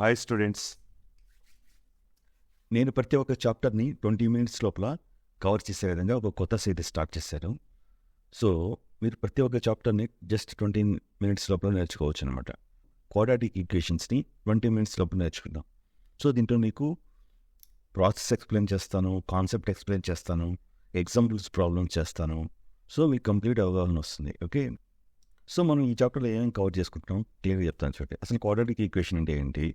Hi students నేను ప్రతి ఒక్క చాప్టర్ని ట్వంటీ మినిట్స్ లోపల కవర్ చేసే విధంగా ఒక కొత్త సిరీస్ స్టార్ట్ చేశాను. సో మీరు ప్రతి ఒక్క చాప్టర్ని జస్ట్ ట్వంటీ మినిట్స్ లోపల నేర్చుకోవచ్చు అనమాట క్వాడ్రాటిక్ ఈక్వేషన్స్ని ట్వంటీ మినిట్స్ లోపల నేర్చుకుందాం. సో దీంట్లో మీకు ప్రాసెస్ ఎక్స్ప్లెయిన్ చేస్తాను కాన్సెప్ట్ ఎక్స్ప్లెయిన్ చేస్తాను ఎగ్జాంపుల్స్ ప్రాబ్లమ్స్ చేస్తాను. సో మీకు కంప్లీట్ అవగాహన వస్తుంది ఓకే సో మనం ఈ చాప్టర్లో ఏమేమి కవర్ చేసుకుంటున్నాం క్లియర్గా చెప్తాను చూడండి. అసలు క్వాడ్రాటిక్ ఈక్వేషన్ అంటే ఏంటి?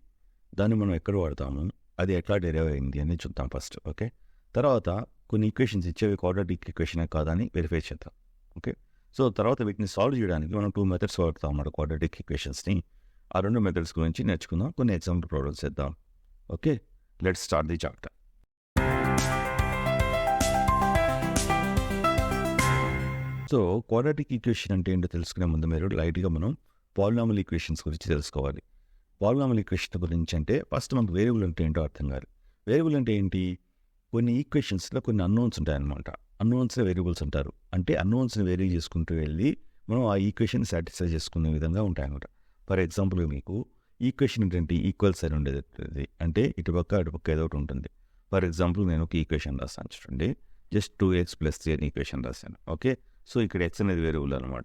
దాన్ని మనం ఎక్కడ వాడతాము? అది ఎట్లా డెరైవ్ అయింది అని చూద్దాం ఫస్ట్ ఓకే తర్వాత కొన్ని ఈక్వేషన్స్ ఇచ్చేవి క్వాడ్రాటిక్ ఈక్వేషనే కాదని వెరిఫై చేద్దాం ఓకే సో తర్వాత వీటిని సాల్వ్ చేయడానికి మనం టూ మెథడ్స్ వాడతాం అన్నమాట క్వాడ్రాటిక్ ఈక్వేషన్స్ని ఆ రెండు మెథడ్స్ గురించి నేర్చుకుందాం కొన్ని ఎగ్జాంపుల్ ప్రాబ్లమ్స్ చేద్దాం okay let start the chapter so quadratic equation అంటే ఏంటో తెలుసుకునే ముందు మీరు లైట్గా మనం పాలినామల్ ఈక్వేషన్స్ గురించి తెలుసుకోవాలి. పాలినామల్ ఈక్వేషన్ గురించి అంటే ఫస్ట్ మనకు వేరియబుల్ అంటే ఏంటో అర్థం కాదు. వేరియబుల్ అంటే ఏంటి? కొన్ని ఈక్వేషన్స్లో కొన్ని అన్నోన్స్ ఉంటాయన్నమాట. అన్నోన్స్ని వేరియబుల్స్ అంటారు అంటే అన్నోన్స్ని వేరీ చేసుకుంటూ వెళ్ళి మనం ఆ ఈక్వేషన్ సాటిస్ఫై చేసుకునే విధంగా ఉంటాయన్నమాట. ఫర్ ఎగ్జాంపుల్ మీకు ఈక్వేషన్ ఏంటంటే ఈక్వల్ సైడ్ ఉండేది అంటే ఇటుపక్క అటుపక్క ఏదో ఒకటి ఉంటుంది. ఫర్ ఎగ్జాంపుల్ నేను ఒక ఈక్వేషన్ రాస్తాను చూడండి. Just two x plus three అని ఈక్వేషన్ రాశాను. ఓకే సో ఇక్కడ ఎక్స్ అనేది వేరియబుల్ అనమాట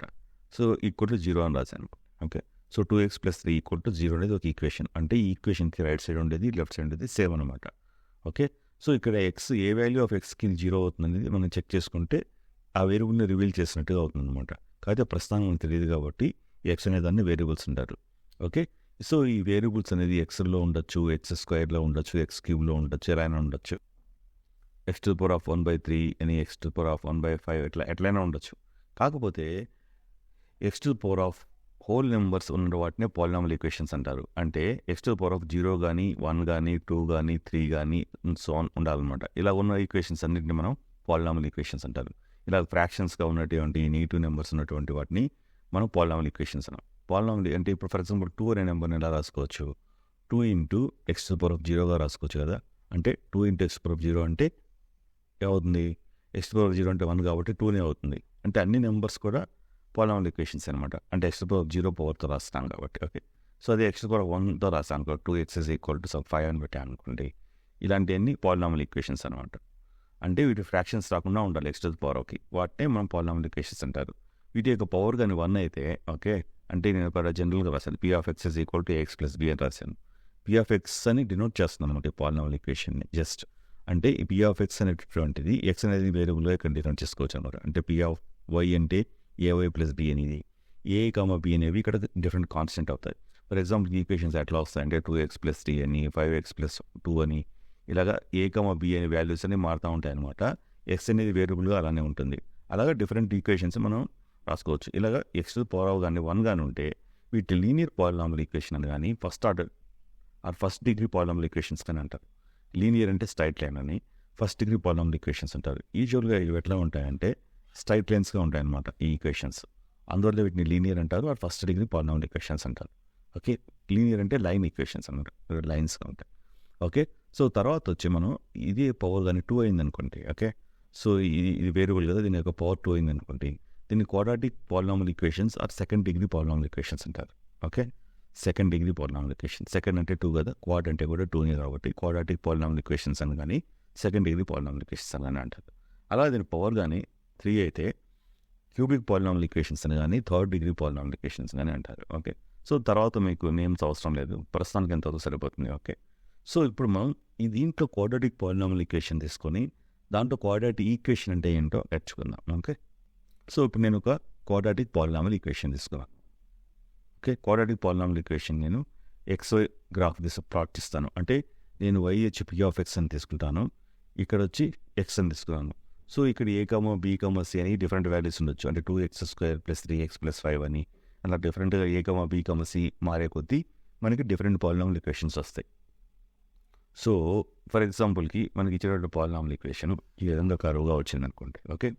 సో ఇక్కడ జీరో అని రాశాను. Okay so two x plus three equal to zero అనేది ఒక ఈక్వేషన్. అంటే ఈ ఈక్వేషన్కి రైట్ సైడ్ ఉండేది లెఫ్ట్ సైడ్ ఉండేది సేమ్ అనమాట ఓకే? సో ఇక్కడ ఎక్స్ ఏ వాల్యూ ఆఫ్ ఎక్స్కి జీరో అవుతుంది అనేది మనం చెక్ చేసుకుంటే ఆ వేరియబుల్ని రివీల్ చేసినట్టుగా అవుతుంది అనమాట కాకపోతే ప్రస్తుతానికి మనకు తెలియదు కాబట్టి ఎక్స్ అనే దాన్ని వేరియబుల్స్ ఉంటారు ఓకే? సో ఈ వేరియబుల్స్ అనేది ఎక్స్లో ఉండొచ్చు ఎక్స్ స్క్వేర్లో ఉండొచ్చు ఎక్స్ క్యూబ్లో ఉండొచ్చు ఎలా అయినా ఉండొచ్చు. X to power of one by three అని x to power of one by five ఎట్లా ఎట్లయినా ఉండొచ్చు. కాకపోతే x to power of whole numbers ఉన్న వాటినే పాలినామల్ ఈక్వేషన్స్ అంటారు. అంటే x to power of zero కానీ వన్ కానీ టూ కానీ త్రీ కానీ సోన్ ఉండాలన్నమాట. ఇలా ఉన్న ఈక్వేషన్స్ అన్నింటిని మనం పాలినామల్ ఈక్వేషన్స్ అంటారు. ఇలా ఫ్రాక్షన్స్గా ఉన్నటువంటి నెగిటివ్ నెంబర్స్ ఉన్నటువంటి వాటిని మనం పాలినామల్ ఈక్వేషన్స్ అన్నాం. పాలినామల్ అంటే ఇప్పుడు ఫర్ ఎగ్జాంపుల్ టూ అనే నెంబర్ని ఎలా రాసుకోవచ్చు? Two into x power of జీరోగా రాసుకోవచ్చు కదా. అంటే two into x power of zero అంటే ఏమవుతుంది? ఎక్స్ పవర్ జీరో అంటే వన్ కాబట్టి టూనే అవుతుంది. అంటే అన్ని నెంబర్స్ కూడా పాలినామల్ ఈక్వేషన్స్ అనమాట అంటే ఎక్స్ పవర్ జీరో పవర్తో రాస్తాం కాబట్టి ఓకే సో అదే ఎక్స్ పవర్ వన్తో రాస్తాను అనుకో two x is equal to some five అని పెట్టాను అనుకోండి ఇలాంటివన్నీ పాలినామల్ ఈక్వేషన్స్ అనమాట అంటే వీటి ఫ్రాక్షన్స్ రాకుండా ఉండాలి ఎక్స్ టు పవర్ ఓకే వాటినే మనం పాలినామల్ ఈక్వేషన్స్ అంటారు. వీటి యొక్క పవర్ కానీ వన్ అయితే ఓకే అంటే నేను ఇక్కడ జనరల్గా రాశాను. P of x is equal to x plus B అని రాశాను. పీ ఆఫ్ ఎక్స్ అని డినోట్ చేస్తున్నాను అనమాట పాలినామల్ ఈక్వేషన్ని జస్ట్ అంటే ఈ పీ ఆఫ్ ఎక్స్ అనేటువంటిది ఎక్స్ అనేది వేరియబుల్గా ఇక్కడ డినోట్ చేసుకోవచ్చు అనమాట. అంటే పీ ఆఫ్ వై అంటే ఏవై ప్లస్ బి అనేది ఏ కామ బి అనేవి ఇక్కడ డిఫరెంట్ కాన్స్టెంట్ అవుతాయి ఫర్ ఎగ్జాంపుల్ ఈక్వేషన్స్ ఎట్లా వస్తాయి అంటే టూ ఎక్స్ ప్లస్ త్రీ అని ఫైవ్ ఎక్స్ ప్లస్ టూ అని ఇలాగా ఏ కామ బి అనే వాల్యూస్ అనేవి మారుతూ ఉంటాయి అనమాట ఎక్స్ అనేది వేరియబుల్గా అలానే ఉంటుంది. అలాగా డిఫరెంట్ ఈక్వేషన్స్ మనం రాసుకోవచ్చు. ఇలాగ ఎక్స్ పవర్ ఆఫ్ కానీ వన్ కానీ ఉంటే వీటి లీనియర్ పాలినామల్ ఈక్వేషన్ అని కానీ first order or first degree polynomial equations అని అంటారు. లీనియర్ అంటే స్ట్రైట్ లైన్ అని ఫస్ట్ డిగ్రీ పాలినామల్ ఈక్వేషన్స్ అంటారు. యూజువల్గా ఇవి ఎట్లా ఉంటాయంటే స్ట్రైట్ లైన్స్గా ఉంటాయన్నమాట ఈ ఈక్వేషన్స్ అందువల్ల వీటిని లీనియర్ అంటారు. Or first degree polynomial equations అంటారు. ఓకే? లీనియర్ అంటే లైన్ ఈక్వేషన్స్ అనమాట లైన్స్గా ఉంటాయి. ఓకే? సో తర్వాత వచ్చి మనం ఇది పవర్ కానీ టూ అయింది అనుకోండి ఓకే? సో ఇది ఇది వేరియబుల్ కదా దీని యొక్క పవర్ టూ అయింది అనుకోండి దీన్ని quadratic polynomial equations or second degree polynomial equations అంటారు. Okay? Second degree polynomial equation second అంటే టూ కదా. క్వాడ్ అంటే కూడా టూనే కాబట్టి క్వాడ్రాటిక్ పాలినామల్ ఈక్వేషన్స్ అని కానీ సెకండ్ డిగ్రీ పాలినామల్ ఈక్వేషన్స్ అని కానీ అంటారు. అలా దీని పవర్ కానీ త్రీ అయితే క్యూబిక్ పాలినామల్ ఈక్వేషన్స్ అని కానీ థర్డ్ డిగ్రీ పాలినామల్ ఈక్వేషన్స్ కానీ అంటారు. ఓకే? సో తర్వాత మీకు నేమ్స్ అవసరం లేదు. ప్రస్తుతానికి ఎంత సరిపోతుంది. ఓకే? సో ఇప్పుడు మనం ఈ దీంట్లో క్వాడ్రాటిక్ పాలినామల్ ఈక్వేషన్ తీసుకొని దాంట్లో క్వాడ్రాటిక్ ఈక్వేషన్ అంటే ఏంటో నేర్చుకుందాం. ఓకే? సో ఇప్పుడు నేను ఒక క్వాడ్రాటిక్ పాలినామల్ ఈక్వేషన్ తీసుకున్నాను ఓకే? క్వాడ్రాటిక్ పాలినామల్ ఈక్వేషన్ నేను ఎక్స్వై గ్రాఫ్ తీసి ప్లాట్ ఇస్తాను అంటే నేను వై వచ్చి పి ఆఫ్ ఎక్స్ అని తీసుకుంటాను. ఇక్కడ వచ్చి ఎక్స్ అని తీసుకున్నాను. సో ఇక్కడ A comma B comma C అని డిఫరెంట్ వాల్యూస్ ఉండొచ్చు. అంటే two x square plus three x plus five అని. అలా డిఫరెంట్గా ఏ కామో బీ కామో సి మారే కొద్దీ మనకి డిఫరెంట్ పాలినామల్ ఈక్వేషన్స్ వస్తాయి. సో ఫర్ ఎగ్జాంపుల్కి మనకి ఇచ్చేటువంటి పాలినామల్ ఈక్వేషన్ ఈ విధంగా కరువుగా వచ్చింది అనుకోండి. ఓకే?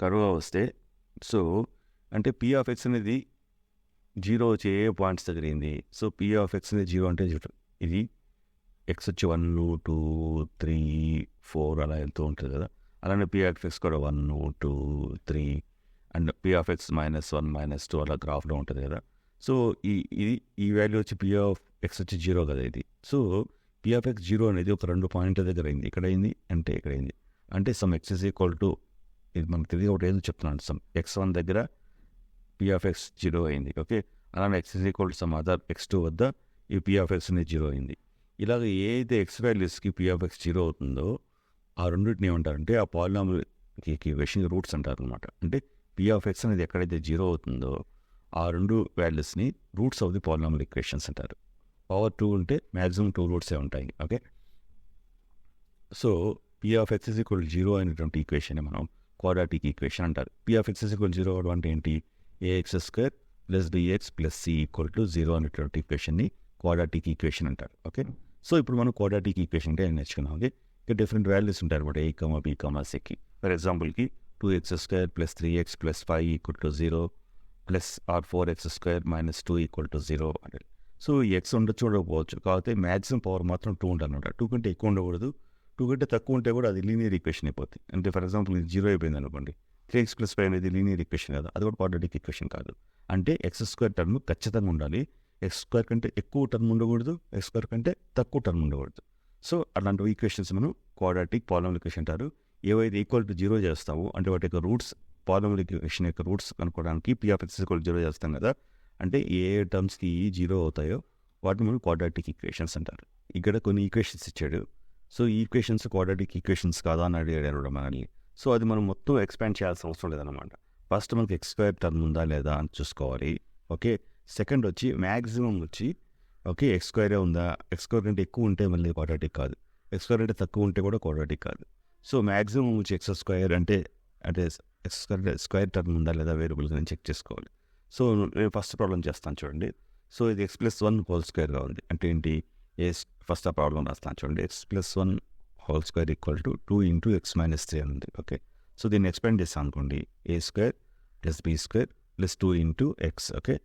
కరువుగా వస్తే సో అంటే పీ ఆఫ్ ఎక్స్ అనేది జీరో వచ్చి ఏ పాయింట్స్ దగ్గర అయింది? సో పీ ఆఫ్ ఎక్స్ అనేది జీరో అంటే ఇది ఎక్స్ వచ్చి వన్ టూ త్రీ ఫోర్ అలా వెళ్తూ ఉంటుంది కదా. అలానే పీ ఆఫ్ ఎక్స్ కూడా one two three and P of x minus one minus two అలా గ్రాఫ్లో ఉంటుంది కదా. సో ఈ ఇది ఈ వాల్యూ వచ్చి పిఎఫ్ ఎక్స్ వచ్చి జీరో కదా ఇది. So P of x of x zero అనేది ఒక రెండు పాయింట్ల దగ్గర అయింది. ఇక్కడ అయింది అంటే ఇక్కడ అయింది. అంటే some x is equal to ఇది మనకు తెలియదు ఒకటి ఏదో చెప్తున్నాను సమ్ ఎక్స్ వన్ దగ్గర పిఎఫ్ఎక్స్ ఆఫ్ ఎక్స్ జీరో అయింది. ఓకే అలానే x is equal to some other x two వద్ద ఈ పిఎఫ్ఎక్స్ ఆఫ్ ఎక్స్ అనేది జీరో అయింది. ఇలాగ ఏ అయితే ఎక్స్ వాల్యూస్కి పిఎఫ్ఎక్స్ ఆఫ్ ఎక్స్ జీరో అవుతుందో ఆ రెండింటిని ఏమంటారంటే ఆ పాలినామిల్కి వెషింగ్ రూట్స్ అంటారు అనమాట అంటే పి ఆఫ్ ఎక్స్ అనేది ఎక్కడైతే జీరో అవుతుందో ఆ రెండు వాల్యూస్ని roots of the polynomial equations అంటారు. పవర్ టూ ఉంటే మ్యాక్సిమం టూ రూట్సే ఉంటాయి okay? So P of x is equal zero అనేటువంటి ఈక్వేషన్ మనం క్వాడ్రాటిక్ ఈక్వేషన్ అంటారు. P of x is equal zero అవడం అంటే ఏంటి? A x square plus d x plus C equal to zero అనేటువంటి ఈక్వేషన్ని క్వాడ్రాటిక్ ఈక్వేషన్ అంటారు ఓకే? సో ఇప్పుడు మనం క్వాడ్రాటిక్ ఈక్వేషన్ అంటే నేర్చుకున్నాం ఓకే? డిఫరెంట్ వాల్యూస్ ఉంటాయి అనమాట ఏ కమా బీ కమా సికి ఫర్ ఎగ్జాంపుల్కి two x square plus three x plus five equal to zero plus or four x square minus two equal to zero అంటే. సో ఈ ఎక్స్ ఉండొచ్చు ఉండకపోవచ్చు కాకపోతే మ్యాక్సిమం పవర్ మాత్రం టూ ఉండాలన్నమాట టూ కంటే ఎక్కువ ఉండకూడదు. టూ కంటే తక్కువ ఉంటే కూడా అది లీనియర్ ఈక్వేషన్ అయిపోతుంది అంటే ఫర్ ఎగ్జాంపుల్ ఇది జీరో అయిపోయింది అనుకోండి. త్రీ ఎక్స్ ప్లస్ ఫైవ్ అనేది లీనియర్ ఈక్వేషన్ కాదు. అది కూడా క్వాడ్రాటిక్ ఈక్వేషన్ కాదు. అంటే ఎక్స్ స్క్వేర్ టర్మ్ ఖచ్చితంగా ఉండాలి. ఎక్స్ స్క్వేర్ కంటే ఎక్కువ టర్మ్ ఉండకూడదు. ఎక్స్ స్క్వేర్ కంటే తక్కువ టర్మ్ ఉండకూడదు. సో అలాంటి ఈక్వేషన్స్ మనం క్వాడ్రాటిక్ పాలమల్ ఈక్వేషన్ అంటారు. ఏవైతే ఈక్వల్ టు జీరో చేస్తామో అంటే వాటి యొక్క రూట్స్ పాలమల్ ఈక్వేషన్ యొక్క రూట్స్ కనుక్కోవడానికి పీ ఈక్వల్ జీరో చేస్తాం కదా. అంటే ఏ ఏ టర్మ్స్కి జీరో అవుతాయో వాటిని మనం క్వాడ్రాటిక్ ఈక్వేషన్స్ అంటారు. ఇక్కడ కొన్ని ఈక్వేషన్స్ ఇచ్చాడు. సో ఈ ఈక్వేషన్స్ క్వాడ్రాటిక్ ఈక్వేషన్స్ కాదా అని అడిగాడు మనల్ని సో అది మనం మొత్తం ఎక్స్పాండ్ చేయాల్సిన అవసరం లేదన్నమాట. ఫస్ట్ మనకి ఎక్స్క్వైర్ టర్మ్ ఉందా లేదా అని చూసుకోవాలి. ఓకే సెకండ్ వచ్చి మ్యాక్సిమం వచ్చి ఓకే ఎక్స్క్వైరే ఉందా? ఎక్స్క్వైర్ కంటే ఎక్కువ ఉంటే మళ్ళీ క్వాడ్రాటిక్ కాదు. ఎక్స్క్వైర్ అంటే తక్కువ ఉంటే కూడా క్వాడ్రాటిక్ కాదు. సో మ్యాక్సిమం వచ్చి ఎక్స్ స్క్వేర్ అంటే అంటే ఎక్స్ స్క్వేర్ టర్మ్ ఉందా లేదా వేరియబుల్ నేను చెక్ చేసుకోవాలి. సో నేను ఫస్ట్ ప్రాబ్లం చేస్తాను చూడండి. సో ఇది ఎక్స్ ప్లస్ వన్ హోల్ స్క్వేర్గా ఉంది. అంటే ఏంటి? ఏ ఫస్ట్ ఆ ప్రాబ్లం రాస్తాను చూడండి. X plus one whole square equal to two into x minus three అని ఉంది. ఓకే. సో దీన్ని ఎక్స్పెండ్ చేస్తాను అనుకోండి. A square plus B square plus two into x. Okay.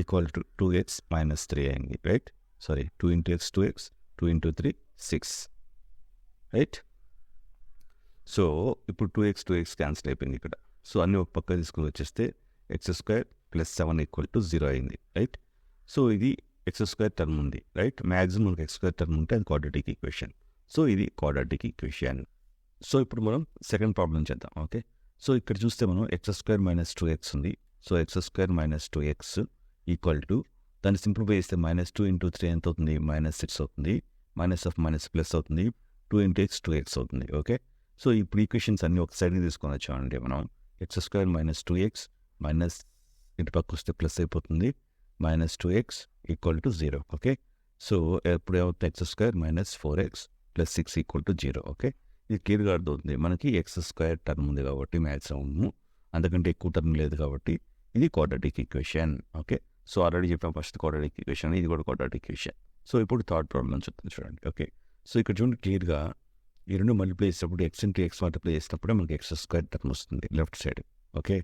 Equal to two x minus three అయింది right sorry two into x two x two into three six right so ఇప్పుడు two x two x cancel అయిపోయింది ఇక్కడ. So అన్నీ ఒక పక్క తీసుకుని వచ్చేస్తే x square plus seven equal to zero అయింది రైట్ సో ఇది ఎక్స్ స్క్వేర్ టర్మ్ ఉంది రైట్ మ్యాక్సిమం మనకి ఎక్స్ స్క్వేర్ టర్మ్ ఉంటే అది క్వాడ్రటిక్ ఈక్వేషన్ సో ఇది క్వాడ్రటిక్ ఈక్వేషన్ సో ఇప్పుడు మనం సెకండ్ ప్రాబ్లం చేద్దాం ఓకే సో ఇక్కడ చూస్తే మనం x square minus two x ఉంది. So x square minus two x equal to దాన్ని సింప్లిఫై చేస్తే మైనస్ టూ ఇంటూ త్రీ ఎంత అవుతుంది? మైనస్ సిక్స్ అవుతుంది. మైనస్ ఆఫ్ మైనస్ ప్లస్ అవుతుంది. Two into x two x అవుతుంది. ఓకే? సో ఇప్పుడు equations అన్ని ఒక సైడ్ని తీసుకొని వచ్చామండి మనం. X square minus two x minus ఇటు పక్క వస్తే ప్లస్ అయిపోతుంది. Minus two x equal to zero. Okay? So ఎప్పుడు ఏమవుతుంది? X square minus four x plus six equal to zero. Okay? ఇది క్లియర్గా అర్థమవుతుంది. మనకి ఎక్స్ స్క్వేర్ టర్మ్ ఉంది కాబట్టి మ్యాక్సిమమ్ అంతకంటే ఎక్కువ టర్మ్ లేదు కాబట్టి ఇది quadratic equation. Okay? So already చెప్పాం ఫస్ట్ క్వాడ్రాటిక్ ఈక్వేషన్ ఇది కూడా క్వాడ్రాటిక్ ఈక్వేషన్ సో ఇప్పుడు థర్డ్ ప్రాబ్లం చెప్తాను చూడండి. ఓకే సో ఇక్కడ చూడండి క్లియర్గా ఈ రెండు మల్టిప్లై చేసినప్పుడు ఎక్స్ ఇంటూ ఎక్స్ మల్టిప్లై చేసినప్పుడే మనకి ఎక్స్ స్క్వేర్ టర్మ్ వస్తుంది లెఫ్ట్ సైడ్ ఓకే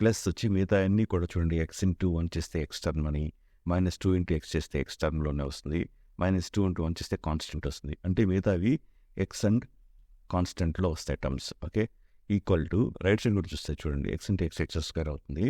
ప్లస్ వచ్చి మిగతా అన్నీ కూడా చూడండి ఎక్స్ ఇంటూ వన్ చేస్తే ఎక్స్ టర్మ్ అని మైనస్ టూ ఇంటూ ఎక్స్ చేస్తే ఎక్స్ టర్మ్లోనే వస్తుంది మైనస్ టూ ఇంటూ వన్ చేస్తే కాన్స్టెంట్ వస్తుంది. అంటే మిగతావి ఎక్స్ అండ్ కాన్స్టెంట్లో వస్తాయి terms okay equal to right side కూడా చూస్తే చూడండి x into x x square అవుతుంది.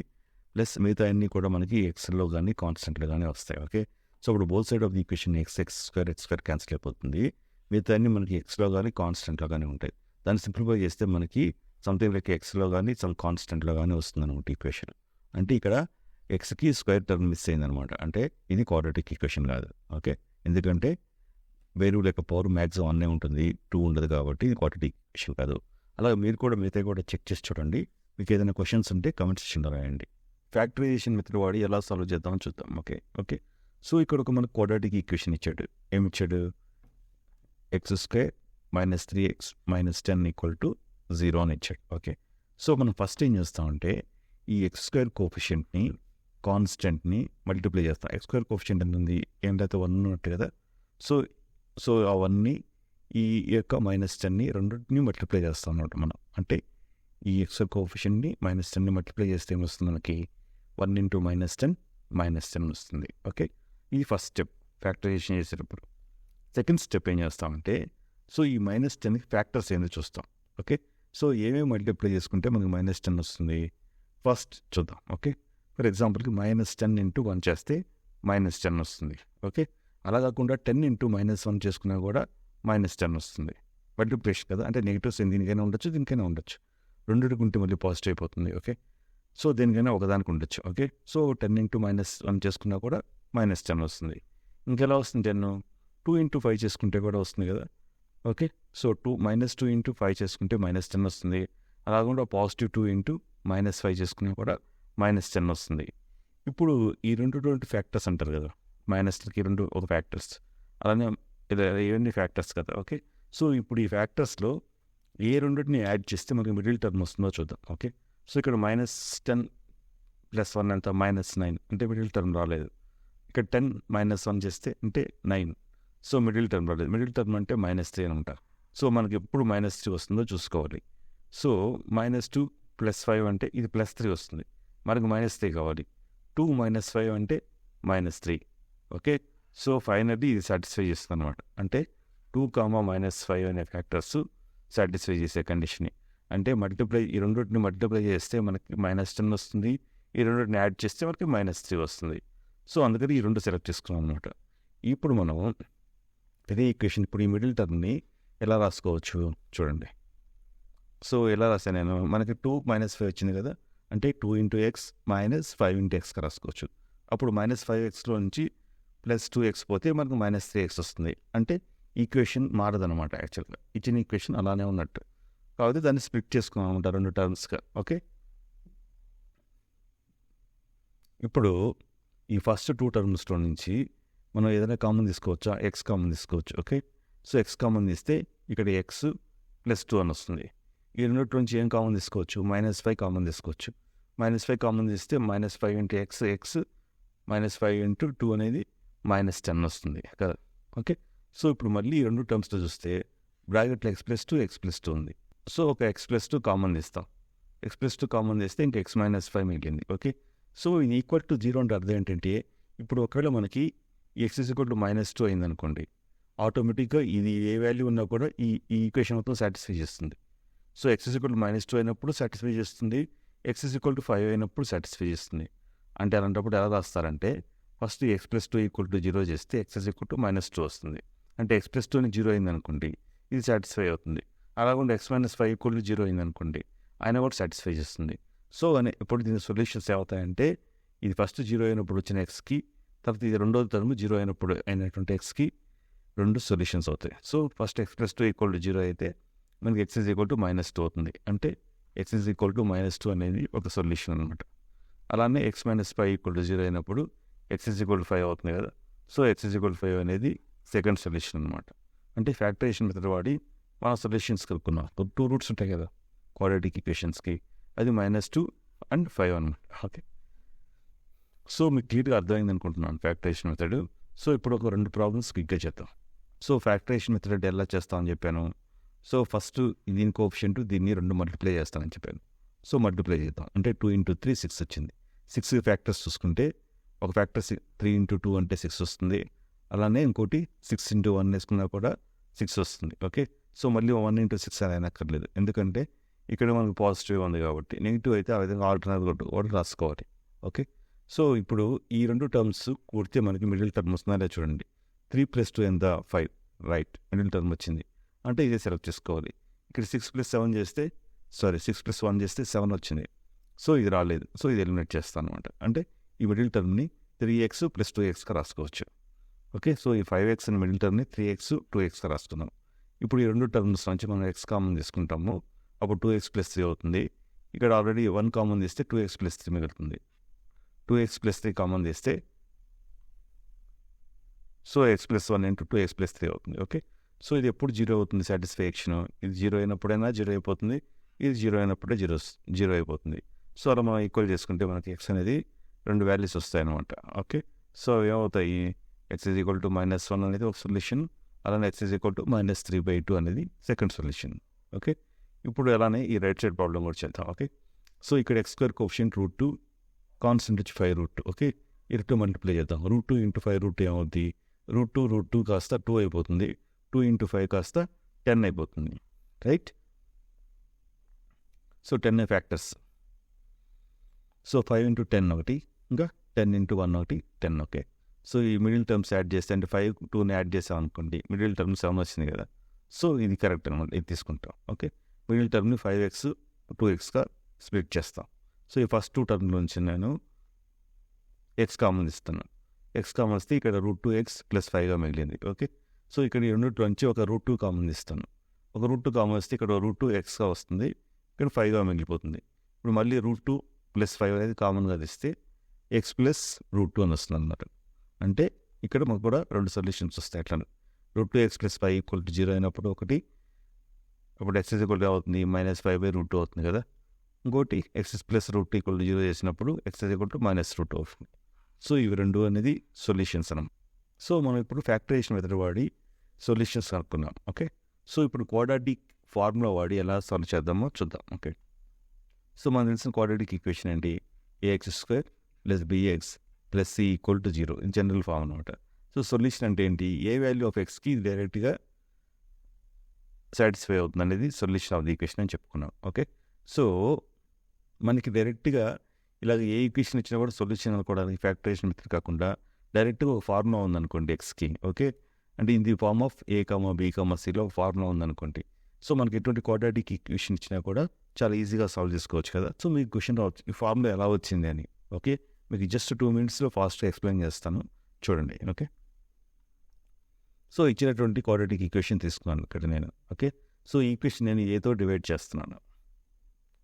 ప్లస్ మిగతా అన్నీ కూడా మనకి ఎక్స్లో కానీ కాన్స్టెంట్లో కానీ వస్తాయి. ఓకే? సో ఇప్పుడు both side of the equation x x square x square cancel అయిపోతుంది. మిగతా అన్నీ మనకి ఎక్స్లో కానీ కాన్స్టెంట్లో కానీ ఉంటాయి. దాన్ని సింప్లిఫై చేస్తే మనకి సంథింగ్ లైక్ ఎక్స్లో కానీ సమ్ కాన్స్టెంట్లో కానీ వస్తుంది అనమాట ఈక్వేషన్. అంటే ఇక్కడ ఎక్స్కి స్క్వేర్ టర్మ్ మిస్ అయిందనమాట అంటే ఇది క్వాడ్రాటిక్ ఈక్వేషన్ కాదు. ఓకే? ఎందుకంటే వేరు లేక పవర్ మ్యాక్సిమం అన్నే ఉంటుంది. టూ ఉండదు కాబట్టి ఇది క్వాడ్రాటిక్ ఈక్వేషన్ కాదు. అలాగే మీరు కూడా మిగతా కూడా చెక్ చేసి చూడండి. మీకు ఏదైనా క్వశ్చన్స్ ఉంటే కమెంట్ సెక్షన్లో రాయండి. ఫ్యాక్టరైజేషన్ మెథడ్ వాడి ఎలా సాల్వ్ చేద్దామని చూద్దాం. Okay okay. సో ఇక్కడ ఒక మనకు క్వాడ్రాటిక్ ఈక్వేషన్ ఇచ్చాడు. ఏమి ఇచ్చాడు? X square minus three x minus ten equal to zero అని ఇచ్చాడు. ఓకే. సో మనం ఫస్ట్ ఏం చేస్తామంటే ఈ ఎక్స్ స్క్వేర్ కోఫిషియంట్ని కాన్స్టెంట్ని మల్టిప్లై చేస్తాం. ఎక్స్ స్క్వేర్ కోఫిషియంట్ ఎంత ఉంది ఏంటైతే వన్ ఉన్నట్టు కదా? సో సో అవన్నీ ఈ యొక్క మైనస్ టెన్ని రెండింటిని మల్టిప్లై చేస్తాం అనమాట మనం. అంటే ఈ ఎక్స్ కోఫిషియంట్ని మైనస్ టెన్ని మల్టిప్లై చేస్తే ఏమొస్తుంది మనకి? One into minus ten minus ten వస్తుంది. ఓకే? ఇది ఫస్ట్ స్టెప్ ఫ్యాక్టరైజేషన్ చేసేటప్పుడు. సెకండ్ స్టెప్ ఏం చేస్తామంటే సో ఈ మైనస్ టెన్కి ఫ్యాక్టర్స్ ఏందో చూస్తాం. ఓకే? సో ఏమేమి మల్టిప్లై చేసుకుంటే మనకి మైనస్ టెన్ వస్తుంది? ఫస్ట్ చూద్దాం. ఓకే? ఫర్ ఎగ్జాంపుల్కి మైనస్ టెన్ ఇంటూ వన్ చేస్తే మైనస్ టెన్ వస్తుంది. ఓకే? అలా కాకుండా టెన్ ఇంటూ మైనస్ వన్ చేసుకున్నా కూడా మైనస్ టెన్ వస్తుంది. మల్టిప్లికేషన్ కదా? అంటే నెగిటివ్స్ దీనికైనా ఉండొచ్చు దీనికైనా ఉండొచ్చు. రెండు ఉంటే మళ్ళీ పాజిటివ్ అయిపోతుంది. ఓకే? సో దేనికైనా ఒకదానికి ఉండొచ్చు. Okay? So ten into minus one చేసుకున్నా కూడా మైనస్ టెన్ వస్తుంది. ఇంకెలా వస్తుంది టెన్? టూ ఇంటూ ఫైవ్ చేసుకుంటే కూడా వస్తుంది కదా? Okay? So two minus two into five చేసుకుంటే మైనస్ టెన్ వస్తుంది. అలాగకుండా positive two into minus five చేసుకున్నా కూడా మైనస్ టెన్ వస్తుంది. ఇప్పుడు ఈ రెండు రెండు ఫ్యాక్టర్స్ అంటారు కదా? మైనస్కి రెండు ఒక ఫ్యాక్టర్స్. అలానే ఇవన్నీ ఫ్యాక్టర్స్ కదా? ఓకే? సో ఇప్పుడు ఈ ఫ్యాక్టర్స్లో ఏ రెండింటిని యాడ్ చేస్తే మనకి మిడిల్ టర్మ్ వస్తుందో చూద్దాం. ఓకే? సో ఇక్కడ మైనస్ టెన్ ప్లస్ వన్ అంత మైనస్ నైన్ అంటే మిడిల్ టర్మ్ రాలేదు. ఇక్కడ టెన్ మైనస్ వన్ చేస్తే అంటే నైన్ సో మిడిల్ టర్మ్ రాలేదు. మిడిల్ టర్మ్ అంటే మైనస్ త్రీ అని ఉంటారు సో మనకి ఎప్పుడు మైనస్ త్రీ వస్తుందో చూసుకోవాలి. So minus two plus five అంటే ఇది ప్లస్ త్రీ వస్తుంది. మనకు మైనస్ త్రీ కావాలి. టూ మైనస్ ఫైవ్ అంటే minus three okay so finally ఇది సాటిస్ఫై చేస్తుంది అనమాట అంటే టూ కామా మైనస్ ఫైవ్ అనే ఫ్యాక్టర్స్ సాటిస్ఫై చేసే కండిషన్ని అంటే మల్టిప్లై ఈ రెండింటిని మల్టిప్లై చేస్తే మనకి మైనస్ టెన్ వస్తుంది. ఈ రెండింటిని యాడ్ చేస్తే మనకి మైనస్ త్రీ వస్తుంది. సో అందుకని ఈ రెండు సెలెక్ట్ చేసుకున్నాం అనమాట ఇప్పుడు మనం అదే ఈక్వేషన్ ఇప్పుడు ఈ మిడిల్ టర్మ్ని ఎలా రాసుకోవచ్చు చూడండి. సో ఎలా రాసాను నేను? మనకి టూ మైనస్ ఫైవ్ వచ్చింది కదా. అంటే two into x minus five into ఎక్స్గా రాసుకోవచ్చు. అప్పుడు మైనస్ ఫైవ్ ఎక్స్లో నుంచి ప్లస్ టూ ఎక్స్ పోతే మనకు మైనస్ త్రీ ఎక్స్ వస్తుంది. అంటే ఈక్వేషన్ మారదనమాట యాక్చువల్గా ఇచ్చిన ఈక్వేషన్ అలానే ఉన్నట్టు. కాబట్టి దాన్ని స్ప్లిట్ చేసుకున్నామంట రెండు టర్మ్స్గా. ఓకే? ఇప్పుడు ఈ ఫస్ట్ టూ టర్మ్స్లో నుంచి మనం ఏదైనా కామన్ తీసుకోవచ్చా? ఎక్స్ కామన్ తీసుకోవచ్చు. ఓకే? సో ఎక్స్ కామన్ తీస్తే ఇక్కడ ఎక్స్ ప్లస్ టూ అని వస్తుంది. ఈ రెండింటి నుంచి ఏం కామన్ తీసుకోవచ్చు? మైనస్ ఫైవ్ కామన్ తీసుకోవచ్చు. మైనస్ ఫైవ్ కామన్ తీస్తే minus five into x x minus five into two అనేది మైనస్ టెన్ వస్తుంది. కదా? ఓకే? సో ఇప్పుడు మళ్ళీ ఈ రెండు టర్మ్స్లో చూస్తే బ్రాకెట్లో x plus two x plus two ఉంది. సో ఒక ఎక్స్ ప్లస్ టూ కామన్ తీస్తాం. ఎక్స్ ప్లస్ టూ కామన్ చేస్తే ఇంకా ఎక్స్ మైనస్ ఫైవ్ మిగిలింది. ఓకే? సో ఇది ఈక్వల్ టు జీరో అంటే అర్థం ఏంటంటే ఇప్పుడు ఒకవేళ మనకి x is equal to minus two అయిందనుకోండి ఆటోమేటిక్గా ఇది ఏ వాల్యూ ఉన్నా కూడా ఈ ఈ ఈక్వేషన్ మొత్తం సాటిస్ఫై చేస్తుంది. So x is equal to minus two అయినప్పుడు సాటిస్ఫై చేస్తుంది x is equal to five అయినప్పుడు సాటిస్ఫై చేస్తుంది. అంటే అలాంటప్పుడు ఎలా రాస్తారంటే first x plus two equal to zero చేస్తే x is equal to minus two వస్తుంది. అంటే ఎక్స్ ప్లస్ టూని జీరో అయింది అనుకోండి ఇది సాటిస్ఫై అవుతుంది. అలాగే x minus five equal to zero అయింది అనుకోండి ఆయన కూడా సాటిస్ఫై చేస్తుంది. సో అని ఇప్పుడు దీని సొల్యూషన్స్ ఏమవుతాయంటే ఇది ఫస్ట్ జీరో అయినప్పుడు వచ్చిన ఎక్స్కి తర్వాత ఇది రెండో టర్మ్ జీరో అయినప్పుడు అయినటువంటి ఎక్స్కి రెండు సొల్యూషన్స్ అవుతాయి. So first x plus two equal to zero అయితే మనకి x is equal to minus two అవుతుంది. అంటే x is equal to minus two అనేది ఒక సొల్యూషన్ అనమాట అలానే x minus five equal to zero అయినప్పుడు x is equal to five అవుతుంది కదా. So x is equal five అనేది సెకండ్ సొల్యూషన్ అనమాట అంటే ఫ్యాక్టరేషన్ మెథడ్ వాడి మన సొల్యూషన్స్ కలుపుకున్నాం టూ రూట్స్ ఉంటాయి కదా క్వాలిటీకి పేషెంట్స్కి అది మైనస్ టూ అండ్ ఫైవ్ అనమాట ఓకే సో మీకు క్లియర్గా అర్థమైంది అనుకుంటున్నాను ఫ్యాక్టరేషన్ మెథడ్ సో ఇప్పుడు ఒక రెండు ప్రాబ్లమ్స్ క్లిక్గా చేద్దాం. సో ఫ్యాక్టరేషన్ మెథడ్ ఎలా చేస్తామని చెప్పాను. సో ఫస్ట్ దీని కోఆప్షెంట్ దీన్ని రెండు మల్టిప్లై చేస్తానని చెప్పాను. సో మల్టిప్లై చేద్దాం. అంటే టూ ఇంటూ త్రీ సిక్స్ వచ్చింది. సిక్స్ ఫ్యాక్టర్స్ చూసుకుంటే ఒక ఫ్యాక్టర్ త్రీ ఇంటూ టూ అంటే సిక్స్ వస్తుంది. అలానే ఇంకోటి సిక్స్ ఇంటూ వన్ వేసుకున్నా కూడా సిక్స్ వస్తుంది. ఓకే సో మళ్ళీ వన్ ఇంటూ సిక్స్ అని అయినక్కర్లేదు. ఎందుకంటే ఇక్కడ మనకు పాజిటివ్ ఉంది కాబట్టి నెగిటివ్ అయితే ఆ విధంగా ఆల్టర్నేట్ కూడా రాసుకోవాలి. ఓకే? సో ఇప్పుడు ఈ రెండు టర్మ్స్ కూడితే మనకి మిడిల్ టర్మ్ వస్తుందా చూడండి. త్రీ ప్లస్ టూ ఎంత? ఫైవ్. రైట్. మిడిల్ టర్మ్ వచ్చింది. అంటే ఇదే సెలెక్ట్ చేసుకోవాలి. ఇక్కడ సిక్స్ ప్లస్ సెవెన్ చేస్తే సారీ సిక్స్ ప్లస్ వన్ చేస్తే సెవెన్ వచ్చింది. సో ఇది రాలేదు. సో ఇది ఎలిమినేట్ చేస్తాను అనమాట అంటే ఈ మిడిల్ టర్మ్ని త్రీ ఎక్స్ ప్లస్ టూ ఎక్స్గా రాసుకోవచ్చు. ఓకే? సో ఈ ఫైవ్ ఎక్స్ అని మిడిల్ టర్మ్ని త్రీ ఎక్స్ టూ ఎక్స్గా రాస్తున్నాం. ఇప్పుడు ఈ రెండు టర్మ్స్ నుంచి మనం ఎక్స్ కామన్ తీసుకుంటాము. అప్పుడు టూ ఎక్స్ ప్లస్ త్రీ అవుతుంది. ఇక్కడ ఆల్రెడీ వన్ కామన్ తీస్తే టూ ఎక్స్ ప్లస్ త్రీ మిగులుతుంది. Two x plus three common తీస్తే so x plus one into two x plus three అవుతుంది. ఓకే సో ఇది ఎప్పుడు జీరో అవుతుంది సాటిస్ఫాక్షన్ ఇది జీరో అయినప్పుడైనా జీరో అయిపోతుంది. ఇది జీరో అయినప్పుడే జీరో జీరో అయిపోతుంది. సో అలా మనం ఈక్వల్ చేసుకుంటే మనకి ఎక్స్ అనేది రెండు వాల్యూస్ వస్తాయి అనమాట ఓకే సో ఏమవుతాయి? X is equal to minus one అనేది ఒక సొల్యూషన్ అలానే x is equal to minus three by two అనేది సెకండ్ సొల్యూషన్ ఓకే ఇప్పుడు అలానే ఈ రైట్ సైడ్ ప్రాబ్లం కూడా చేద్దాం. ఓకే సో ఇక్కడ x square coefficient root two constant వచ్చి ఫైవ్ రూట్ టూ ఓకే ఇటు టూ మల్టిప్లై చేద్దాం. Root two into five root ఏమవుద్ది? రూట్ టూ రూట్ టూ కాస్త టూ అయిపోతుంది. టూ ఇంటూ ఫైవ్ కాస్త టెన్ అయిపోతుంది. Right so ten factors so five into ten ఒకటి ఇంకా టెన్ ఇంటూ వన్ ఒకటి టెన్ ఓకే సో ఈ మిడిల్ టర్మ్స్ యాడ్ చేస్తే అంటే ఫైవ్ టూని యాడ్ చేసాం అనుకోండి మిడిల్ టర్మ్ సెవెన్ వచ్చింది కదా. సో ఇది కరెక్ట్ అనమాట ఇది తీసుకుంటాం ఓకే? మిడిల్ టర్మ్ని ఫైవ్ ఎక్స్ టూ ఎక్స్గా స్ప్లిట్ చేస్తాం. సో ఈ ఫస్ట్ టూ టర్మ్ నుంచి నేను ఎక్స్ కామన్ ఇస్తాను ఎక్స్ కామన్ వస్తే ఇక్కడ రూట్ టూ ఎక్స్ ప్లస్ ఫైవ్గా మిగిలింది ఓకే? సో ఇక్కడ ఈ రెండింటి నుంచి ఒక రూట్ టూ కామన్ ఇస్తాను. ఒక రూట్ టూ కామన్ వస్తే ఇక్కడ రూట్ టూ ఎక్స్గా వస్తుంది ఇక్కడ ఫైవ్గా మిగిలిపోతుంది. ఇప్పుడు మళ్ళీ రూట్ టూ ప్లస్ ఫైవ్ అనేది కామన్గా తీస్తే ఎక్స్ ప్లస్ రూట్ టూ అని వస్తుంది అన్నమాట. అంటే ఇక్కడ మాకు కూడా రెండు సొల్యూషన్స్ వస్తాయి అట్లా root two x plus five equal to zero అయినప్పుడు ఒకటి అప్పుడు ఎక్స్ ఈక్వల్ అవుతుంది minus five by root two అవుతుంది కదా. ఇంకోటి x plus root equal to zero చేసినప్పుడు x equal to minus root అవుతుంది. సో ఇవి రెండు అనేది సొల్యూషన్స్ అనం సో మనం ఇప్పుడు ఫ్యాక్టరేషన్ మెథడ్ వాడి సొల్యూషన్స్ కనుక్కున్నాం ఓకే? సో ఇప్పుడు క్వాడ్రాటిక్ ఫార్ములా వాడి ఎలా సాల్వ్ చేద్దామో చూద్దాం ఓకే? సో మనకు తెలిసిన క్వాడ్రాటిక్ ఈక్వేషన్ ఏంటి? A x square plus b x plus c equal to zero in general form అనమాట సో సొల్యూషన్ అంటే ఏంటి? ఏ వాల్యూ ఆఫ్ ఎక్స్కి డైరెక్ట్గా సాటిస్ఫై అవుతుంది అనేది సొల్యూషన్ ఆఫ్ ది ఈక్వేషన్ అని చెప్పుకున్నాం. ఓకే? సో మనకి డైరెక్ట్గా ఇలాగ ఏ ఈక్వేషన్ ఇచ్చినా కూడా సొల్యూషన్ అనుకోవడానికి ఫ్యాక్టరేషన్ మెథడ్ కాకుండా డైరెక్ట్గా ఒక ఫార్ములా ఉందనుకోండి ఎక్స్కి ఓకే? అంటే in the form of a comma b comma సిలో ఒక ఫార్ములా ఉందనుకోండి. సో మనకి ఎటువంటి క్వాడ్రాటిక్ ఈక్వేషన్ ఇచ్చినా కూడా చాలా ఈజీగా సాల్వ్ చేసుకోవచ్చు కదా? సో మీకు క్వశ్చన్ రావచ్చు ఈ ఫార్ములా ఎలా వచ్చింది అని. ఓకే? మీకు జస్ట్ టూ మినిట్స్లో ఫాస్ట్గా ఎక్స్ప్లెయిన్ చేస్తాను. చూడండి ఓకే? సో ఇచ్చినటువంటి క్వాడ్రాటిక్ ఈక్వేషన్ తీసుకున్నాను ఇక్కడ నేను ఓకే? సో ఈ ఈక్వేషన్ నేను ఏతో డివైడ్ చేస్తున్నాను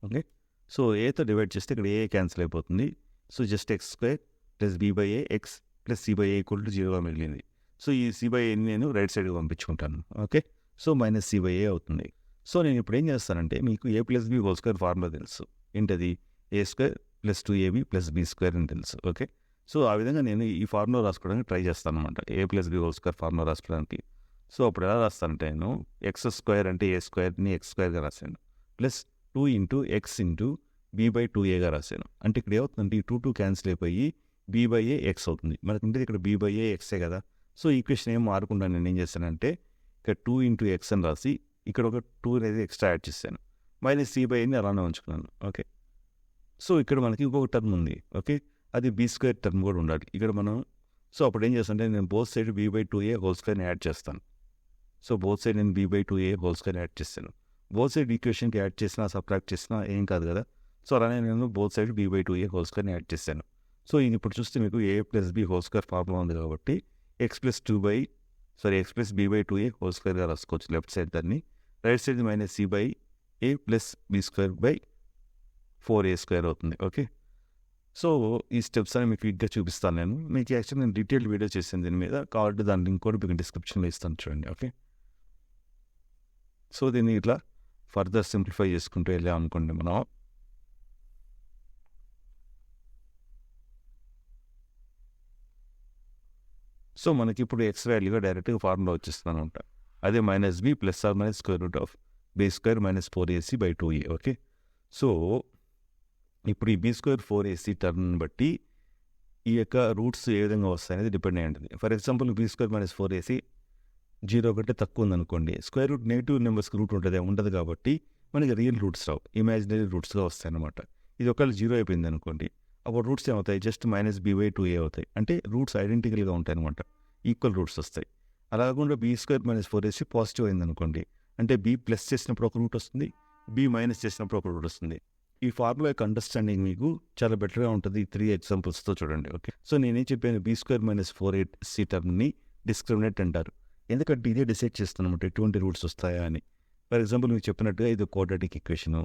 ఓకే? సో ఏతో డివైడ్ చేస్తే ఇక్కడ ఏ క్యాన్సిల్ అయిపోతుంది? So just x square plus b by a x plus c by a equal to జీరోగా మిగిలింది. సో ఈ సి బై ఏని నేను రైట్ సైడ్కి పంపించుకుంటాను okay? So minus c by a అవుతుంది. సో నేను ఇప్పుడు ఏం చేస్తానంటే మీకు a plus b whole square formula తెలుసు. ఏంటది? A square plus two a b plus b square అని తెలుసు ఓకే? సో ఆ విధంగా నేను ఈ ఫార్ములా రాసుకోవడానికి ట్రై చేస్తాను అనమాట a plus b whole square formula రాసుకోవడానికి. సో అప్పుడు ఎలా రాస్తానంటే నేను ఎక్స్ స్క్వేర్ అంటే ఏ స్క్వేర్ని ఎక్స్ స్క్వేర్గా రాశాను. Plus two into x into b by two ఏగా రాశాను. అంటే ఇక్కడ ఏమవుతుందంటే ఈ టూ టూ క్యాన్సిల్ అయిపోయి బీ బై ఏ ఎక్స్ అవుతుంది. మనకుంటే ఇక్కడ బీ బై ఏ ఎక్సే కదా? సో ఈక్వేషన్ ఏం మారకుండా నేను ఏం చేశానంటే ఇక్కడ టూ ఇంటూ ఎక్స్ అని రాసి ఇక్కడ ఒక టూ అనేది ఎక్స్ట్రా యాడ్ చేశాను. మైనస్ సి బై అని అలానే ఉంచుకున్నాను ఓకే? సో ఇక్కడ మనకి ఇంకొక టర్మ్ ఉంది. ఓకే? అది బీ స్క్వేర్ టర్మ్ కూడా ఉండాలి. ఇక్కడ మనం సో అప్పుడు ఏం చేస్తానంటే నేను both side b by two a whole స్క్వేర్ని add చేస్తాను. సో బోత్ సైడ్ నేను b by two a whole square add చేస్తాను. బోత్ సైడ్ ఈక్వేషన్కి యాడ్ చేసినా సబ్ట్రాక్ట్ చేసినా ఏం కాదు కదా? సో అలానే నేను both side b by two a whole స్క్వేర్ని add చేశాను సో ఇది ఇప్పుడు చూస్తే మీకు a plus b whole square formula ఉంది కాబట్టి x plus two by sorry x plus b by two a whole స్క్వేర్గా రాసుకోవచ్చు లెఫ్ట్ సైడ్ దాన్ని. Right side minus c by a plus b square by four a square అవుతుంది okay? So ఈ steps అని మీకు క్విక్గా చూపిస్తాను నేను. మీకు యాక్చువల్ నేను డీటెయిల్ వీడియో చేసాను దీని మీద. కార్డు దాని లింక్ కూడా మీకు డిస్క్రిప్షన్లో ఇస్తాను చూడండి ఓకే? సో దీన్ని ఇట్లా ఫర్దర్ సింప్లిఫై చేసుకుంటూ వెళ్ళాం అనుకోండి మనం. సో మనకి ఇప్పుడు ఎక్స్ వాల్యూగా డైరెక్ట్గా ఫార్ములా వచ్చేస్తుంది అనమాట అదే minus b plus or minus square root of b square minus four ac by two a okay? So ఇప్పుడు ఈ b square four ac turn బట్టి ఈ యొక్క రూట్స్ ఏ విధంగా వస్తాయనేది డిపెండ్ అయి ఉంటుంది. For example b square minus four ac zero కంటే తక్కువ ఉందనుకోండి స్క్వేర్ రూట్ నెగిటివ్ నెంబర్స్కి రూట్ ఉంటుంది ఉండదు కాబట్టి మనకి రియల్ రూట్స్ రావు ఇమాజినరీ రూట్స్గా వస్తాయి అనమాట ఇది ఒకవేళ జీరో అయిపోయింది అనుకోండి అప్పుడు రూట్స్ ఏమవుతాయి? Just minus b by two a అవుతాయి. అంటే రూట్స్ ఐడెంటికల్గా ఉంటాయి అనమాట ఈక్వల్ రూట్స్ వస్తాయి. అలా కాకుండా బీ స్క్వేర్ మైనస్ ఫోర్ వేసి పాజిటివ్ అయింది అనుకోండి అంటే బీ ప్లస్ చేసినప్పుడు ఒక రూట్ వస్తుంది బీ మైనస్ చేసినప్పుడు ఒక రూట్ వస్తుంది. ఈ ఫార్ములా యొక్క అండర్స్టాండింగ్ మీకు చాలా బెటర్గా ఉంటుంది. ఈ త్రీ ఎగ్జాంపుల్స్తో చూడండి ఓకే సో నేనేం చెప్పాను? B square minus four eight c టర్మ్ని discriminate అంటారు. ఎందుకంటే ఇదే డిసైడ్ చేస్తానమాట ఎటువంటి రూట్స్ వస్తాయా అని. ఫర్ ఎగ్జాంపుల్ మీకు చెప్పినట్టుగా ఇది కోడటిక్ ఈక్వేషను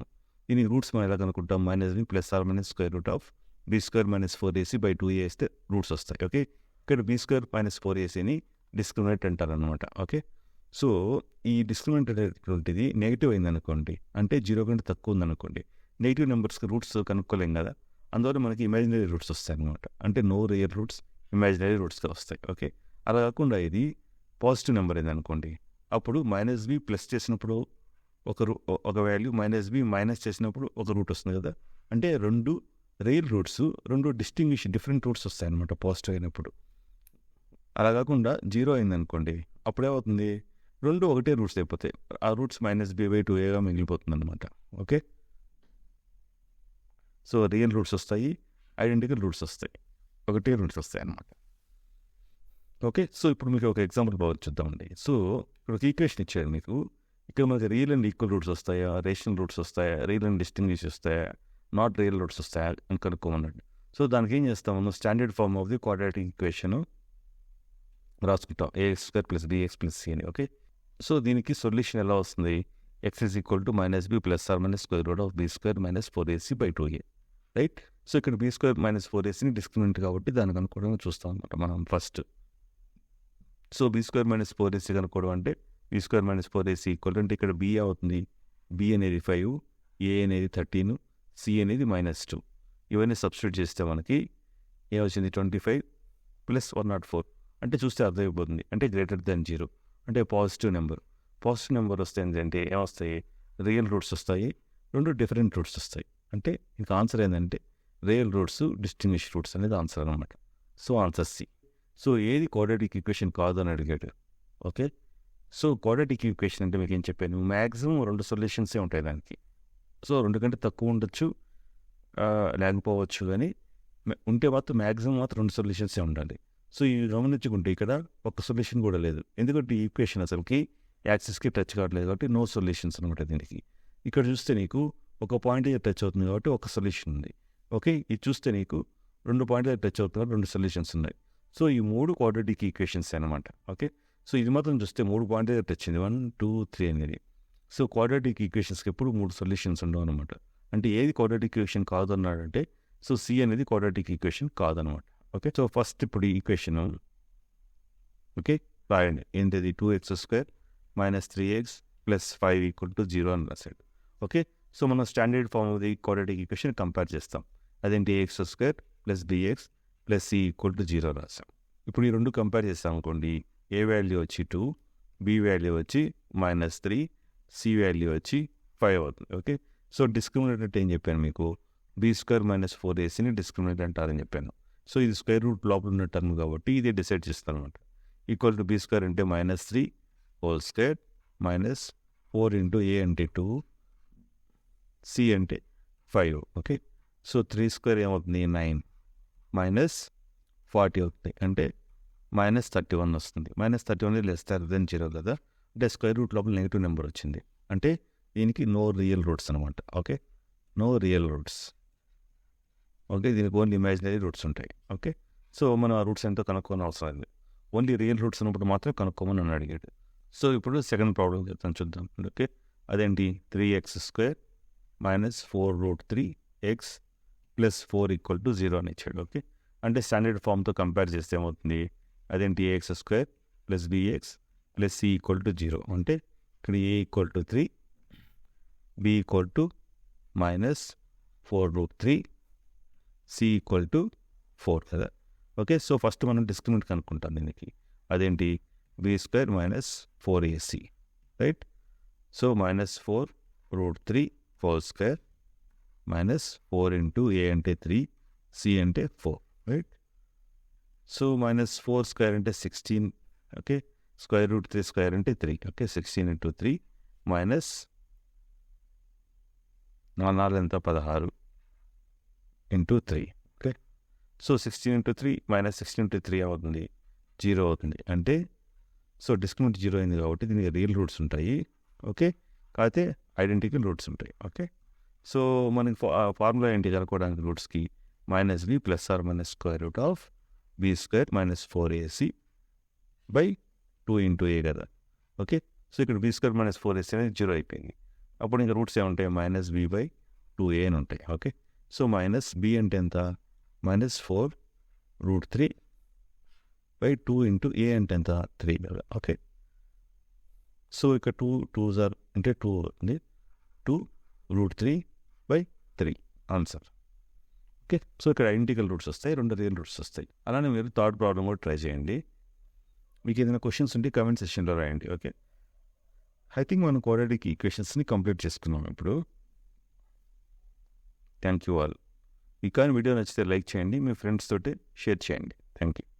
దీని రూట్స్ మనం ఎలా కనుక్కుంటాం minus b plus or minus square root of b square minus four ac by two ఏస్తే వేస్తే రూట్స్ వస్తాయి ఓకే ఇక్కడ బీ స్క్వేర్ మైనస్ ఫోర్ ఏసీని డిస్క్రిమినేట్ అంటారు అనమాట ఓకే సో ఈ డిస్క్రిమినేట్ అనేటువంటిది నెగిటివ్ అయింది అనుకోండి అంటే జీరో కంటే తక్కువ ఉందనుకోండి నెగిటివ్ నెంబర్స్కి రూట్స్ కనుక్కోలేం కదా? అందువల్ల మనకి ఇమాజినరీ రూట్స్ వస్తాయి అనమాట అంటే నో రియల్ రూట్స్ ఇమాజినరీ రూట్స్గా వస్తాయి. ఓకే అలా కాకుండా ఇది పాజిటివ్ నెంబర్ అయింది అనుకోండి అప్పుడు మైనస్ బి ప్లస్ చేసినప్పుడు ఒక రూ ఒక వాల్యూ మైనస్ బి మైనస్ చేసినప్పుడు ఒక రూట్ వస్తుంది కదా? అంటే రెండు రియల్ రూట్స్ రెండు డిస్టింగ్విష్ డిఫరెంట్ రూట్స్ వస్తాయి అనమాట పాజిటివ్ అయినప్పుడు. అలా కాకుండా జీరో అయింది అనుకోండి అప్పుడేమవుతుంది రెండు ఒకటే రూట్స్ అయిపోతాయి. ఆ roots minus b by two ఏగా మిగిలిపోతుంది అనమాట ఓకే సో రియల్ రూట్స్ వస్తాయి. ఐడెంటికల్ రూట్స్ వస్తాయి. ఒకటి రూట్స్ వస్తాయి అన్నమాట. ఓకే? సో ఇప్పుడు మీకు ఒక ఎగ్జాంపుల్ బాగా చూద్దామండి. సో ఇప్పుడు ఒక ఈక్వేషన్ ఇచ్చారు మీకు. ఇక్కడ మనకి రియల్ అండ్ ఈక్వల్ రూట్స్ వస్తాయా? రేషనల్ రూట్స్ వస్తాయా? రియల్ అండ్ డిస్టింగ్విష్ వస్తాయా? నాట్ రియల్ రూట్స్ వస్తాయా? అని కనుక్కోమన్నట్టు సో దానికి ఏం చేస్తాం? మనం standard form of the quadratic equation రాసుకుంటాం. Ax square plus bx plus c అని. ఓకే? సో దీనికి సొల్యూషన్ ఎలా వస్తుంది? X is equal to minus b plus or minus square root of b square minus four ac by two a right so ఇక్కడ b square minus four ఏసీని discriminant కాబట్టి దాన్ని కనుక్కోవడం చూస్తాం అనమాట మనం first so b square minus four ac కనుక్కోవడం అంటే b square minus four ac equal అంటే ఇక్కడ బి అవుతుంది. బి అనేది ఫైవ్ ఏ అనేది థర్టీన్ సి అనేది మైనస్ టూ ఇవన్నీ సబ్స్టిట్యూట్ చేస్తే మనకి ఏ వచ్చింది twenty five plus one not four అంటే చూస్తే అర్థమైపోతుంది. అంటే గ్రేటర్ దెన్ జీరో అంటే పాజిటివ్ నెంబర్ పాజిటివ్ నెంబర్ వస్తే ఏంటంటే ఏమొస్తాయి రియల్ రూట్స్ వస్తాయి. రెండు డిఫరెంట్ రూట్స్ వస్తాయి. అంటే ఇంకా ఆన్సర్ ఏంటంటే రియల్ రూట్స్ డిస్టింగ్విష్ రూట్స్ అనేది ఆన్సర్ అనమాట సో ఆన్సర్ సి. సో ఏది క్వాడ్రాటిక్ ఈక్వేషన్ కాదు అని అడిగాడు. ఓకే? సో క్వాడ్రాటిక్ ఈక్వేషన్ అంటే మీకు ఏం చెప్పాను? మ్యాక్సిమం రెండు సొల్యూషన్సే ఉంటాయి దానికి. సో రెండు కంటే తక్కువ ఉండొచ్చు లేకపోవచ్చు కానీ ఉంటే మాత్రం మ్యాక్సిమం మాత్రం రెండు సొల్యూషన్సే ఉండాలి. సో ఈ గమనించుకుంటే ఇక్కడ ఒక సొల్యూషన్ కూడా లేదు. ఎందుకంటే ఈ ఈక్వేషన్ అసలుకి యాక్సిస్కి టచ్ కావట్లేదు కాబట్టి నో సొల్యూషన్స్ అనమాట దీనికి. ఇక్కడ చూస్తే నీకు ఒక పాయింట్ టచ్ అవుతుంది కాబట్టి ఒక సొల్యూషన్ ఉంది. ఓకే? ఇది చూస్తే నీకు రెండు పాయింట్లు టచ్ అవుతున్నారు రెండు సొల్యూషన్స్ ఉన్నాయి. సో ఈ మూడు క్వాడ్రటిక్ ఈక్వేషన్స్ అనమాట. ఓకే? సో ఇది మాత్రం చూస్తే మూడు పాయింట్ టచ్ అయింది. వన్ టూ త్రీ అనేది. సో క్వాడ్రటిక్ ఈక్వేషన్స్కి ఎప్పుడు మూడు సొల్యూషన్స్ ఉండవు అనమాట. అంటే ఏది క్వాడ్రటిక్ ఈక్వేషన్ కాదు అన్నాడంటే సో సి అనేది క్వాడ్రటిక్ ఈక్వేషన్ కాదనమాట. ఓకే? సో ఫస్ట్ ఇప్పుడు ఈ ఈక్వేషన్ ఓకే? రాయండి. ఏంటిది? Two x square minus three x plus five equal to zero అని రాశాడు. ఓకే సో మనం standard form of the quadratic equation compare చేస్తాం. అదేంటి? X square plus bx plus c equal to zero రాసాం ఇప్పుడు ఈ రెండు కంపేర్ చేస్తాం అనుకోండి. ఏ వాల్యూ వచ్చి టూ బి వాల్యూ వచ్చి మైనస్ త్రీ సి వాల్యూ వచ్చి ఫైవ్ అవుతుంది. ఓకే సో డిస్క్రిమినేట్ అంటే ఏం చెప్పాను మీకు? బి స్క్వేర్ మైనస్ ఫోర్ ఏసీని డిస్క్రిమినేట్ అంటారని చెప్పాను. సో ఇది స్క్వేర్ రూట్ లోపల ఉన్న టర్మ్ కాబట్టి ఇది డిసైడ్ చేస్తాను అనమాట ఈక్వల్ టు బి స్క్వేర్ అంటే minus three whole square minus four into a అంటే టూ సి అంటే five okay so three square ఏమవుతుంది నైన్ మైనస్ ఫార్టీ అవుతుంది అంటే మైనస్ థర్టీ వన్ వస్తుంది. Minus thirty one less than zero కదా అంటే square root లోపల నెగిటివ్ నెంబర్ వచ్చింది. అంటే దీనికి నో రియల్ రూట్స్ అనమాట okay no real roots okay దీనికి ఓన్లీ ఇమాజినరీ రూట్స్ ఉంటాయి ఓకే సో మనం ఆ రూట్స్ ఎంతో కనుక్కోని అవసరం లేదు. ఓన్లీ రియల్ రూట్స్ ఉన్నప్పుడు మాత్రం కనుక్కోమని నన్ను అడిగాడు. సో ఇప్పుడు సెకండ్ ప్రాబ్లం చెప్తాను చూద్దాం. ఓకే. అదేంటి? Three x square minus four root three x plus four equal to zero అని ఇచ్చాడు. ఓకే. అంటే స్టాండర్డ్ ఫామ్తో కంపేర్ చేస్తే ఏమవుతుంది? అదేంటి? Ax square plus bx plus c equal to zero. అంటే ఇక్కడ a equal to three b equal to minus four root three c equal to four కదా. Okay. So first మనం డిస్క్రిమినెంట్ కనుక్కుంటాం దీనికి. అదేంటి? B square minus four ac right so minus four root three four square minus four into a అంటే three c అంటే four right so minus four square అంటే sixteen okay square root three square అంటే three okay sixteen into three minus నాలుగు నాలుగు ఎంత పదహారు into three okay so sixteen into three minus sixteen into three అవుతుంది zero అవుతుంది. అంటే సో డిస్కౌంట్ జీరో అయింది కాబట్టి దీనికి రియల్ రూట్స్ ఉంటాయి. ఓకే? కాకపోతే ఐడెంటికల్ రూట్స్ ఉంటాయి. ఓకే? సో మనకి ఫార్ములా ఏంటి కనుక్కోవడానికి రూట్స్కి? Minus b plus or minus square root of b square minus four ac by two into a కదా? ఓకే? సో ఇక్కడ b square minus four ac అనేది zero అయిపోయింది. అప్పుడు ఇంకా రూట్స్ ఏముంటాయి? Minus b by two a అని ఉంటాయి. Okay? So minus b అంటే ఎంత? Minus four root three by two into a అంటే ఎంత? త్రీ. ఓకే. సో ఇక్కడ టూ టూ జార్ అంటే టూ ఉంది. Two root three by three. Answer. Okay. So ఇక్కడ ఐడెంటికల్ రూట్స్ వస్తాయి రెండు రియల్ రూట్స్ వస్తాయి. అలానే మీరు థర్డ్ ప్రాబ్లమ్ కూడా ట్రై చేయండి. మీకు ఏదైనా క్వశ్చన్స్ ఉంటే కమెంట్ సెక్షన్లో రాయండి ఓకే? ఐ థింక్ మనం క్వాడ్రాటిక్ ఈక్వేషన్స్ని కంప్లీట్ చేసుకున్నాం ఇప్పుడు. థ్యాంక్ యూ ఆల్ ఈ కానీ వీడియో నచ్చితే లైక్ చేయండి మీ ఫ్రెండ్స్ తోటి షేర్ చేయండి. Thank you